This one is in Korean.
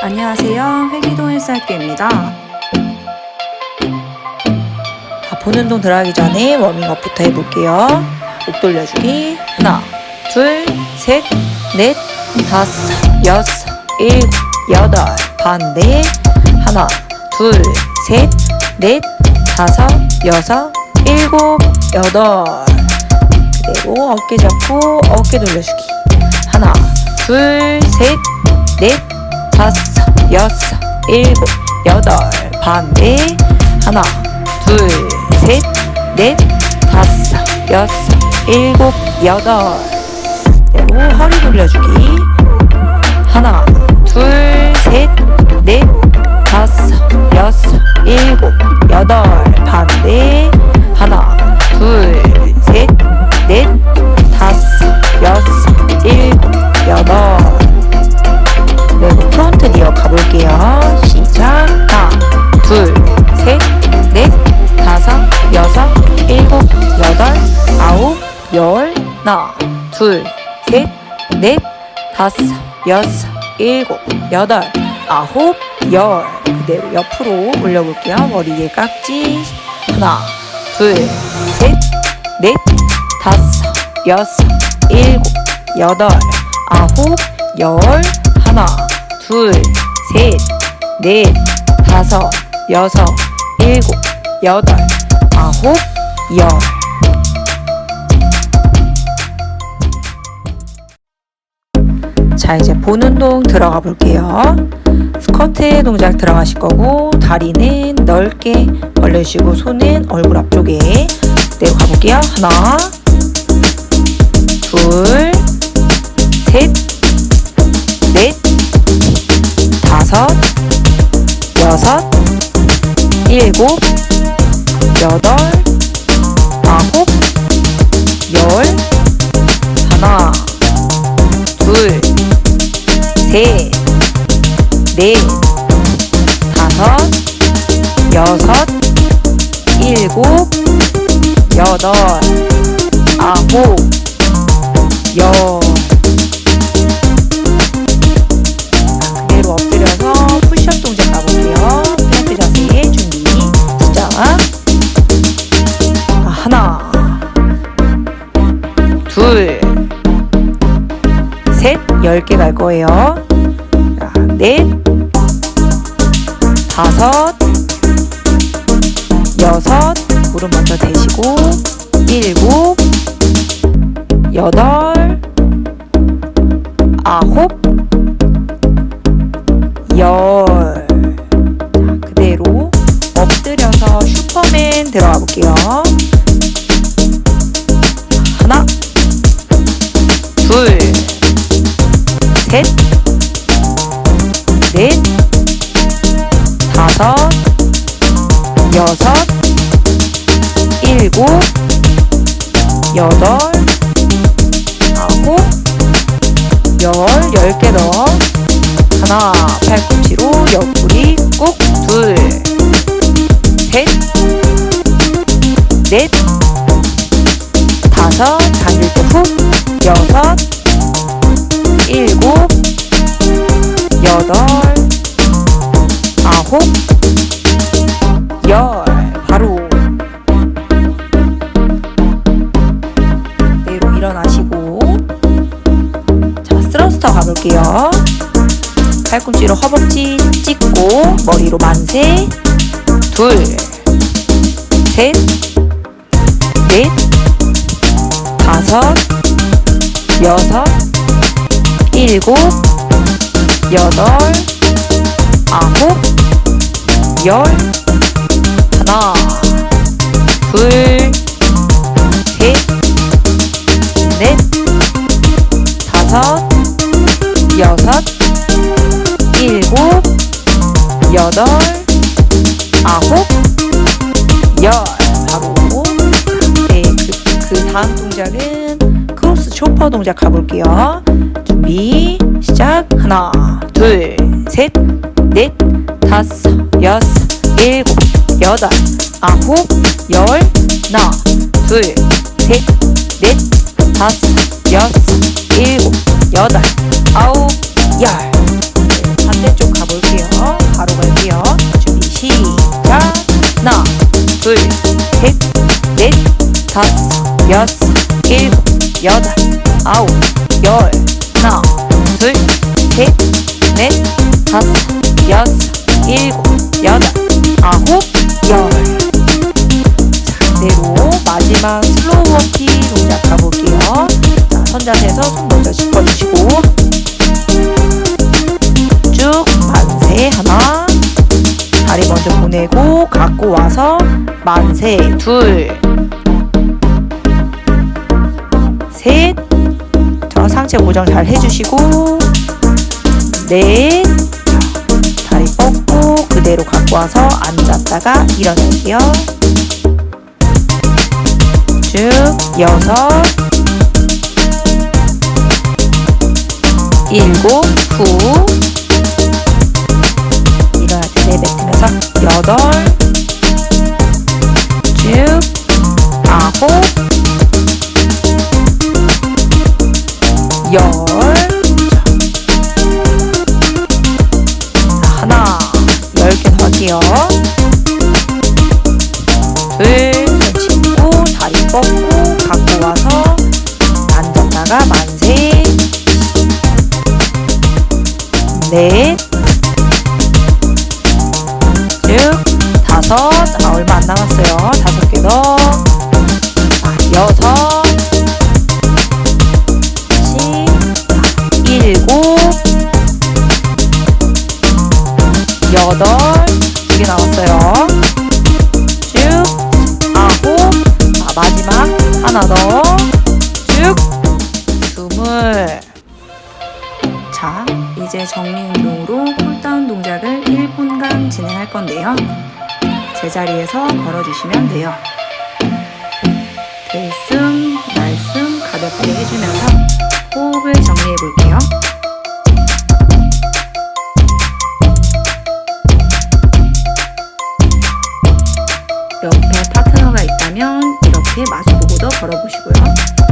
안녕하세요. 회기동 헬스학교입니다. 자, 보는 동 들어가기 전에 워밍업부터 해볼게요. 목 돌려주기. 하나, 둘, 셋, 넷, 다섯, 여섯, 일곱, 여덟. 반대. 하나, 둘, 셋, 넷, 다섯, 여섯, 일곱, 여덟. 그대로 어깨 잡고 어깨 돌려주기. 하나, 둘, 셋, 넷, 다섯, 여섯, 일곱, 여덟. 반대. 하나, 둘, 셋, 넷, 다섯, 여섯, 일곱, 여덟. 그대로 허리 돌려주기. 하나, 둘, 셋, 넷, 다섯, 여섯, 일곱, 하나, 둘, 셋, 넷, 다섯, 여섯, 일곱, 여덟, 아홉, 열. 그대로 옆으로 올려볼게요. 머리 위에 깍지. 하나, 둘, 셋, 넷, 다섯, 여섯, 일곱, 여덟, 아홉, 열. 하나, 둘, 셋, 넷, 다섯, 여섯, 일곱, 여덟, 아홉, 열. 자, 이제 본 운동 들어가 볼게요. 스쿼트 동작 들어가실 거고, 다리는 넓게 벌려주시고, 손은 얼굴 앞쪽에 내고 가볼게요. 하나, 둘, 셋, 넷, 다섯, 여섯, 일곱, 여덟, 셋, 넷, 다섯, 여섯, 일곱, 여덟, 아홉, 열. 그대로 엎드려서 푸시업 동작 가볼게요. 플랭크 자세 준비 시작. 자, 하나, 둘, 셋, 열 개 갈 거예요. 자, 넷, 다섯, 여섯, 무릎 먼저 대시고, 일곱, 여덟, 아홉, 열. 자, 그대로 엎드려서 슈퍼맨 들어가 볼게요. 다섯, 여섯, 일곱, 여덟, 아홉, 열, 열개 더. 하나, 팔꿈치로 옆구리 꾹, 둘, 셋, 넷, 다섯, 당길 때 훅, 여섯, 일곱, 여덟, 아홉, 열. 바로 내로 일어나시고 자, 스러스터 가볼게요. 팔꿈치로 허벅지 찍고 머리로 만세 둘, 셋, 넷, 다섯, 여섯, 일곱, 여덟, 아홉, 열, 하나, 둘, 셋, 넷, 다섯, 여섯, 일곱, 여덟, 아홉, 열. 바로 네, 그, 그 다음 동작은 크로스 초퍼 동작 가볼게요. 준비 시작. 하나, 둘, 셋, 넷, 다섯, 여섯, 일곱, 여덟, 아홉, 열, 나, 둘, 셋, 넷, 다섯, 여섯, 일곱, 여덟, 아홉, 열. 반대쪽 가볼게요. 바로 갈게요. 준비 시작. 나, 둘, 셋, 넷, 다섯, 여섯, 일곱, 여덟, 아홉, 열, 하나, 둘, 셋, 넷, 다섯, 여섯. 일곱, 여덟, 아홉, 열. 자, 그대로 마지막 슬로우 워킹 동작 가볼게요. 자, 선자세에서 손 먼저 짚어주시고. 쭉 만세 하나. 다리 먼저 보내고 갖고 와서 만세 둘 셋 저 상체 고정 잘 해주시고. 넷 와서 앉았다가 일어날게요. 쭉 여섯 일곱 후 일어날 때 내뱉으면서 여덟 할게요. 둘손 짚고 다리 뻗고 갖고 와서 앉았다가 만세. 넷, 쭉, 다섯, 아, 얼마 안 남았어요. 다섯 개 더, 아, 여섯, 십, 아, 일곱, 여덟, 두개 남았어요. 쭉, 아홉, 아, 마지막 하나 더, 쭉, 스물. 자, 이제 정리 운동으로 쿨다운 동작을 1분간 진행할 건데요. 제자리에서 걸어주시면 돼요. 들숨, 날숨 가볍게 해주면서 호흡을 정리해 볼게요. 있으면 이렇게 마주보고도 걸어보시고요.